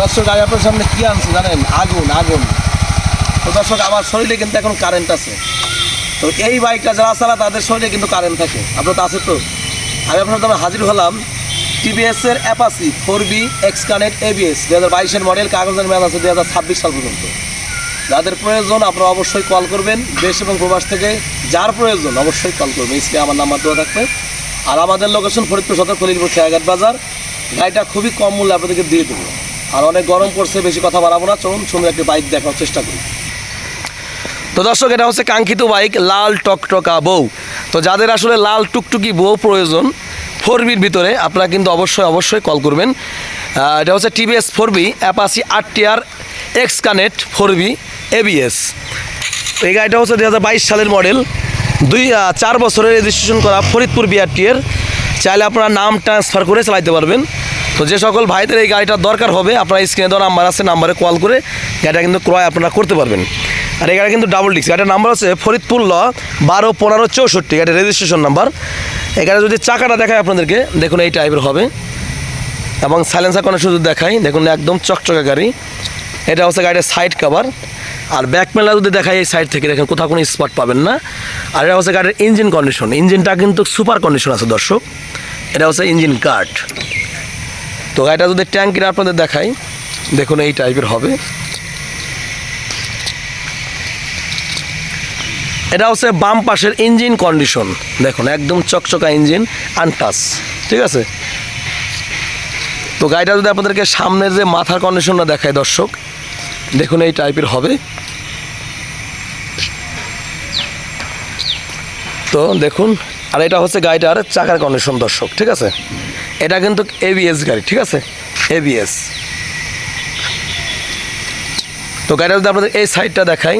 দর্শক, আমি আপনার সামনে কি আনছি জানেন? আগুন আগুন। তো দর্শক, আমার শরীরে কিন্তু এখন কারেন্ট আছে। তো এই বাইকটা যারা চালা তাদের শরীরে কিন্তু কারেন্ট থাকে। আপনার তো আছে তো? আমি আপনার সামনে হাজির হলাম টিভিএসের Apache four V X connect ABS দু হাজার বাইশের মডেল কাগজের মেয়াদ আছে দু হাজার ছাব্বিশ সাল পর্যন্ত। যাদের প্রয়োজন, আপনারা অবশ্যই কল করবেন দেশ এবং প্রবাস থেকে। যার প্রয়োজন, অবশ্যই কল করবেন। স্ক্রিনে আমার নাম্বার দেওয়া থাকবে। আর আমাদের লোকেশন ফরিদপুর সদর খলিলপুর খেয়াঘাট বাজার। গাড়িটা খুবই কম মূল্যে আপনাদেরকে দিয়ে দেবো। আর অনেক গরম পড়ছে, বেশি কথা বাড়াবো না। চলুন, সুন্দর একটি বাইক দেখার চেষ্টা করি। তো দর্শক, এটা হচ্ছে কাঙ্ক্ষিত বাইক লাল টকটকা বউ। তো যাদের আসলে লাল টুকটুকি বউ প্রয়োজন ফোর বির ভিতরে, আপনারা কিন্তু অবশ্যই অবশ্যই কল করবেন। এটা হচ্ছে টিভিএস ফোর বি অ্যাপাসি আট টিয়ার X connect four V ABS এই গাড়িটা হচ্ছে দু হাজার বাইশ সালের মডেল দুই চার বছরের রেজিস্ট্রেশন করা ফরিদপুর বিআরটিএর চাইলে আপনারা নাম ট্রান্সফার করে চালাইতে পারবেন। তো যে সকল ভাইদের এই গাড়িটার দরকার হবে, আপনারা স্ক্রিনে দেওয়া নাম্বার আছে নাম্বারে কল করে গাড়িটা কিন্তু ক্রয় আপনারা করতে পারবেন। আর এই গাড়ি কিন্তু ডাবল ডিস্ক গাড়িটার নাম্বার হচ্ছে ফরিদপুর ল বারো পনেরো চৌষট্টি গাড়ির রেজিস্ট্রেশন নাম্বার এই গাড়ি যদি চাকাটা দেখায় আপনাদেরকে, দেখুন এই টাইপের হবে। এবং সাইলেন্সার কোনো শুধু দেখাই, দেখুন একদম চকচকা গাড়ি। এটা হচ্ছে গাড়ির সাইড কভার আর ব্যাক মেলা যদি দেখাই এই সাইড থেকে, দেখেন কোথাও কোনো স্পট পাবেন না। আর এটা হচ্ছে গাড়ির ইঞ্জিন কন্ডিশন ইঞ্জিনটা কিন্তু সুপার কন্ডিশন আছে দর্শক। এটা হচ্ছে ইঞ্জিন কার্ড তো গাড়িটা যদি ট্যাঙ্কিটা আপনাদের দেখাই, দেখুন এই টাইপের হবে। এটা হচ্ছে বাম পাশের ইঞ্জিন কন্ডিশন দেখুন, একদম চকচকা ইঞ্জিন আনটাচ ঠিক আছে? তো গাড়িটা যদি আপনাদেরকে সামনের যে মাথার কন্ডিশনটা দেখায় দর্শক, দেখুন এই টাইপের হবে। তো দেখুন আর এটা হচ্ছে গাড়িটার চাকার কন্ডিশন দর্শক, ঠিক আছে? এটা কিন্তু এবিএস গাড়ি, ঠিক আছে? এবিএস তো গাড়িটা যদি আপনাদের এই সাইডটা দেখাই,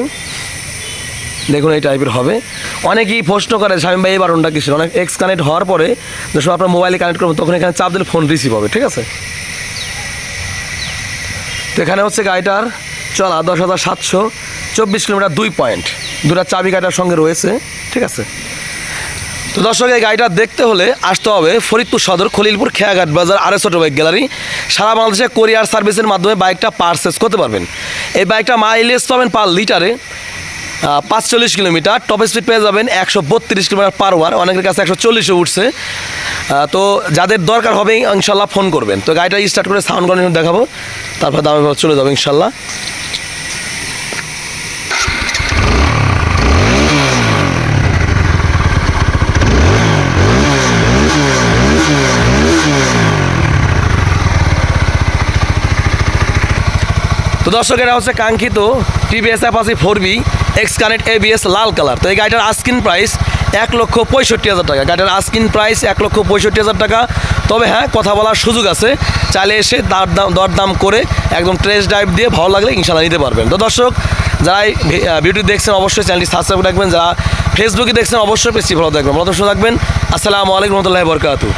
দেখুন এই টাইপের হবে। অনেকেই প্রশ্ন করে স্বামী ভাই, এই বারণটা কিসের? অনেক এক্স কানেক্ট হওয়ার পরে, যখন আপনার মোবাইলে কানেক্ট করবেন, তখন এখানে চাপ দিলে ফোন রিসিভ হবে, ঠিক আছে? তো এখানে হচ্ছে গাড়িটার চলা দশ হাজার সাতশো চব্বিশ কিলোমিটার দুই পয়েন্ট দুটা চাবি গাড়িটার সঙ্গে রয়েছে, ঠিক আছে? তো দর্শক, এই গাড়িটা দেখতে হলে আসতে হবে ফরিদপুর সদর, Khalilpur Kheyaghat Bazar R S bike gallery. সারা বাংলাদেশে কোরিয়ার সার্ভিসের মাধ্যমে বাইকটা পারচেস করতে পারবেন। এই বাইকটা মাইলেজ পাবেন পার লিটারে পাঁচচল্লিশ কিলোমিটার। টপ স্পিড পেয়ে যাবেন একশো বত্রিশ কিলোমিটার পার ওয়ার অনেকের কাছে একশো চল্লিশে উঠছে। তো যাদের দরকার হবে, ইনশাল্লাহ ফোন করবেন। তো গাড়িটা স্টার্ট করে সাউন্ড কন্ডিশন দেখাবো। তারপর দামে চলে যাব, ইনশাল্লাহ। তো দর্শক, এটা হচ্ছে কাঙ্ক্ষিত TVS Apache four V X connect ABS লাল কালার তো এই গাড়িটার আস্কিন প্রাইস এক লক্ষ পঁয়ষট্টি হাজার টাকা। গাড়িটার আস্কিন প্রাইস এক লক্ষ পঁয়ষট্টি হাজার টাকা। তবে হ্যাঁ কথা বলার সুযোগ আছে। চাইলে এসে দার দাম দরদাম করে একদম ট্রেস ড্রাইভ দিয়ে ভালো লাগলে ইনশাল্লাহ নিতে পারবেন। তো দর্শক, যারা ভিডিও দেখছেন অবশ্যই চ্যানেলটি সাবস্ক্রাইব রাখবেন। যারা ফেসবুকে দেখছেন অবশ্যই পেজটি ভালো দেখবেন ভালো থাকবেন। আসসালামু আলাইকুম রহমতুল্লাহ বরকাতু